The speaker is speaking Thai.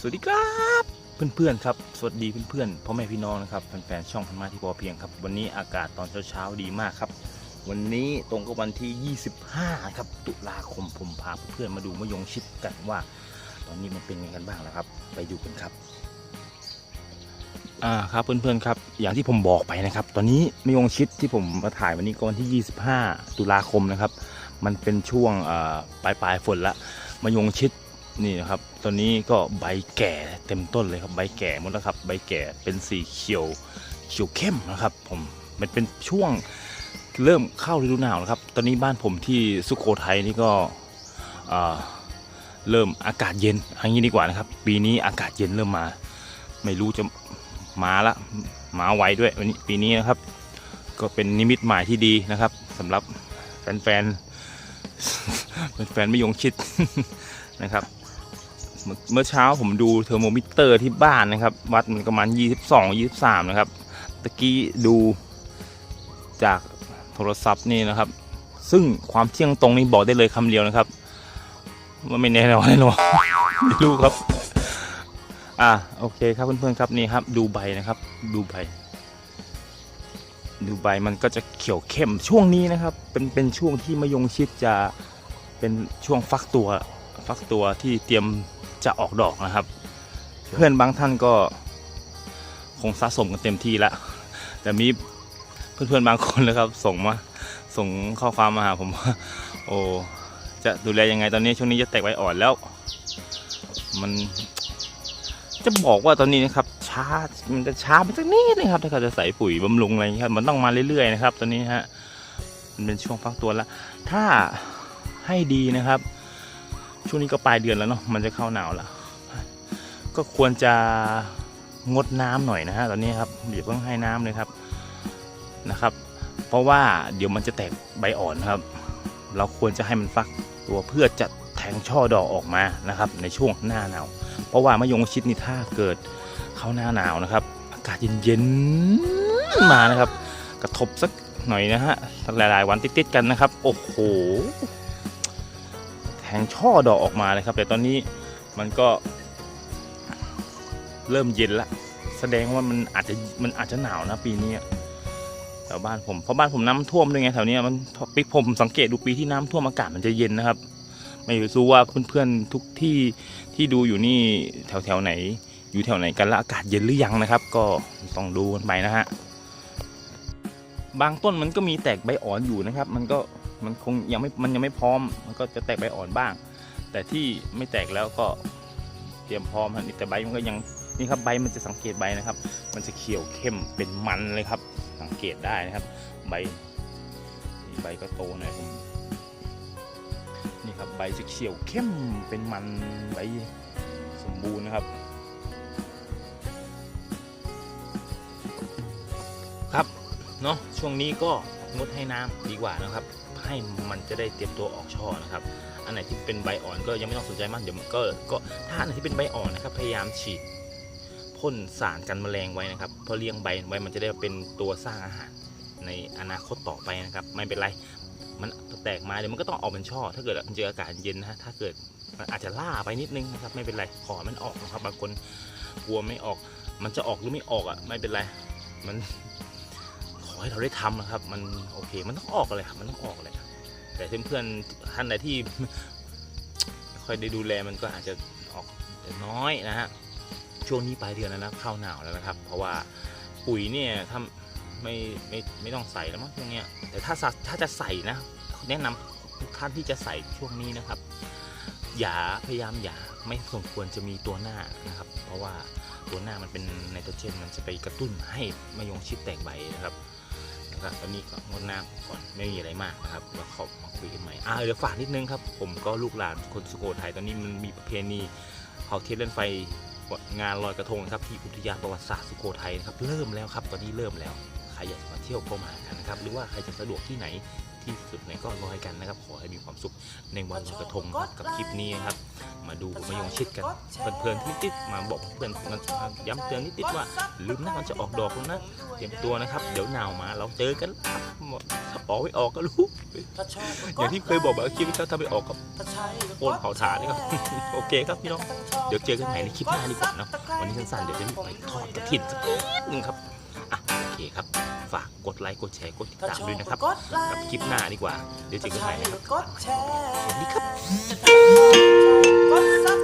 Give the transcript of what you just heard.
สวัสดีครับเพื่อนๆครับ สวัสดีเพื่อนๆพ่อแม่พี่น้องนะครับแฟนๆช่องพันมาที่พอเพียงครับ วันนี้อากาศตอนเช้าๆดีมากครับ วันนี้ตรงกับวันที่ 25 ครับ ตุลาคมผมพาเพื่อนๆมาดูมะยงชิดกันว่า ตอนนี้มันเป็นยังไงกันบ้างแล้วครับ ไปดูกันครับอ่าครับเพื่อนๆครับ อย่างที่ผมบอกไปนะครับ ตอนนี้มะยงชิดที่ผมมาถ่ายวันนี้ก็วันที่ 25 ตุลาคมนะครับ มันเป็นช่วงปลายปลายๆฝนละมะยงชิด นี่นะครับตอนนี้ก็ใบแก่เต็มต้นเลยครับใบแก่หมดแล้วครับ ใบแก่เป็นสีเขียวเขียวเข้มนะครับ ผมมันเป็นช่วงเริ่มเข้าฤดูหนาวแล้วครับ ตอนนี้บ้านผมที่สุโขทัยนี่ก็เริ่มอากาศเย็นอย่างนี้ดีกว่านะครับ ปีนี้อากาศเย็นเริ่มมา ไม่รู้จะมาละมาไวด้วยวันนี้ปีนี้นะครับ ก็เป็นนิมิตหมายที่ดีนะครับสำหรับแฟนๆเป็นแฟนไม่ยงชิดนะครับ เมื่อเช้าผมดูเทอร์โมมิเตอร์ที่บ้านนะครับ วัดมันประมาณ 22 23 นะครับ ตะกี้ดูจากโทรศัพท์นี่นะครับ ซึ่งความเที่ยงตรงนี้บอกได้เลยคำเดียวนะครับว่าไม่แน่นอนแน่นอนไม่รู้ครับ อ่าโอเคครับเพื่อนๆครับนี่ครับ ดูใบนะครับ ดูใบดูใบมันก็จะเขียวเข้มช่วงนี้นะครับ เป็นเป็นช่วงที่มะยงชิดจะเป็นช่วงฟักตัว ฟักตัวที่เตรียม จะออกดอกนะครับ เพื่อนบางท่านก็คงสะสมกันเต็มที่แล้ว แต่มีเพื่อนๆบางคนนะครับ ส่งมาส่งข้อความมาหาผมว่าโอ้จะดูแลยังไงตอนนี้ช่วงนี้จะแตกใบอ่อนแล้ว มันจะบอกว่าตอนนี้นะครับ ช้ามันจะช้าไปสักนิดนะครับ ถ้าเขาจะใส่ปุ๋ยบำรุงอะไรอย่างเงี้ยครับมันต้องมาเรื่อยๆนะครับ ตอนนี้ฮะมันเป็นช่วงฟักตัวแล้วถ้าให้ดีนะครับ ช่วงนี้ก็ปลายเดือนแล้วเนาะมันจะเข้าหนาวแล้วก็ควรจะงดน้ำหน่อยนะฮะตอนนี้ครับอย่าเพิ่งให้น้ำเลยครับนะครับ เพราะว่าเดี๋ยวมันจะแตกใบอ่อนครับ เราควรจะให้มันฟักตัวเพื่อจะแทงช่อดอกออกมานะครับ ในช่วงหน้าหนาวเพราะว่ามะยงชิดนี่ถ้าเกิดเข้าหน้าหนาวนะครับ อากาศเย็นๆมานะครับ กระทบสักหน่อยนะฮะหลายๆวันติดๆกันนะครับ โอ้โห ทงช่อดอกออกมาเลยครับ แต่ตอนนี้มันก็เริ่มเย็นละแสดงว่ามันอาจจะมันอาจจะหนาวนะปีนี้แถวบ้านผมเพราะบ้านผมน้ำท่วมด้วยไงแถวนี้มันปีผมสังเกตดูปีที่น้ำท่วมอากาศมันจะเย็นนะครับ ไม่รู้ว่าเพื่อนๆทุกที่ที่ดูอยู่นี่แถวแถวๆไหน อยู่แถวไหนกันและอากาศเย็นหรือยังนะครับ ก็ต้องดูกันไปนะฮะบางต้นมันก็มีแตกใบอ่อนอยู่นะครับ มันก็ มันคงยังไม่มันยังไม่พร้อม มันก็จะแตกใบอ่อนบ้าง แต่ที่ไม่แตกแล้วก็เตรียมพร้อมครับแต่ใบมันก็ยังนี่ครับใบมันจะสังเกตใบนะครับ มันจะเขียวเข้มเป็นมันเลยครับ สังเกตได้นะครับ ใบใบก็โตหน่อยผมนี่ครับใบจะเขียวเข้มเป็นมันใบสมบูรณ์นะครับ ครับเนาะช่วงนี้ก็งดให้น้ำดีกว่านะครับ ให้มันจะได้เตรียมตัวออกช่อนะครับ อันไหนที่เป็นใบอ่อนก็ยังไม่ต้องสนใจมากเดี๋ยวมันก็ก็ถ้าอันไหนที่เป็นใบอ่อนนะครับ พยายามฉีดพ่นสารกันแมลงไว้นะครับเพื่อเลี้ยงใบไว้มันจะได้เป็นตัวสร้างอาหารในอนาคตต่อไปนะครับ ไม่เป็นไรมันแตกมาเดี๋ยวมันก็ต้องออกเป็นช่อ ถ้าเกิดมันเจออากาศเย็นนะถ้าเกิดมันอาจจะล่าไปนิดนึงนะครับไม่เป็นไรขอมันออกนะครับบางคนกลัวไม่ออก มันจะออกหรือไม่ออกอะไม่เป็นไรมัน อให้เราได้ทำนะครับ มันโอเค มันต้องออกเลยครับมันต้องออกเลยแต่เพื่อนๆท่านใดที่ไม่ค่อยได้ดูแลมันก็อาจจะออกแต่น้อยนะฮะช่วงนี้ปลายเดือนแล้วนะเข้าหนาวแล้วนะครับ เพราะว่าปุ๋ยเนี่ยถ้าไม่ไม่ไม่ต้องใส่แล้วมั้งช่วงเนี้ยแต่ถ้าถ้าจะใส่นะ แนะนำทุกท่านที่จะใส่ช่วงนี้นะครับ อย่าพยายามอย่าไม่สมควรจะมีตัวหน้านะครับ เพราะว่าตัวหน้ามันเป็นไนโตรเจนมันจะไปกระตุ้นให้มะยงชิดแตกใบนะครับ ครับตอนนี้ก็งดน้ำก่อนไม่มีอะไรมากนะครับแล้วขอมาคุยกันใหม่อ่าเดี๋ยวฝากนิดนึงครับ ผมก็ลูกหลานคนสุโขทัยตอนนี้มันมีประเพณีเผาเทียนเล่นไฟงานลอยกระทงครับที่อุทยานประวัติศาสตร์สุโขทัยนะครับเริ่มแล้วครับตอนนี้เริ่มแล้วใครอยากจะมาเที่ยวก็มากันนะครับหรือว่าใครจะสะดวกที่ไหน ที่ที่สุดไหนก็ลอยกันนะครับ ขอให้มีความสุขในวันลอยกระทงนะครับกับคลิปนี้นะครับ มาดูมายงชิดกันเพลินๆนิดๆมาบอกเพื่อนกันย้ำเตือนนิดๆว่า ลืมนะมันจะออกดอกแล้วนะเตรียมตัวนะครับ เดี๋ยวหนาวมาเราเจอกันครับออกไม่ออกก็รู้อย่างที่เคยบอกแบบคลิปที่เขาทำไม่ออกกับโอนเผาถ่านนี่ครับโอเคครับพี่น้องเดี๋ยวเจอกันใหม่ในคลิปหน้าดีกว่าเนาะวันนี้สั้นๆเดี๋ยวจะรีบไปทอดกระถิ่นสักนิดนึงครับอะโอ เคครับ ฝากกดไลค์กดแชร์กดติดตามด้วยนะครับกับคลิปหน้าดีกว่า เดี๋ยวเจอกันใหม่นะครับกดแชร์สวัสดีครับ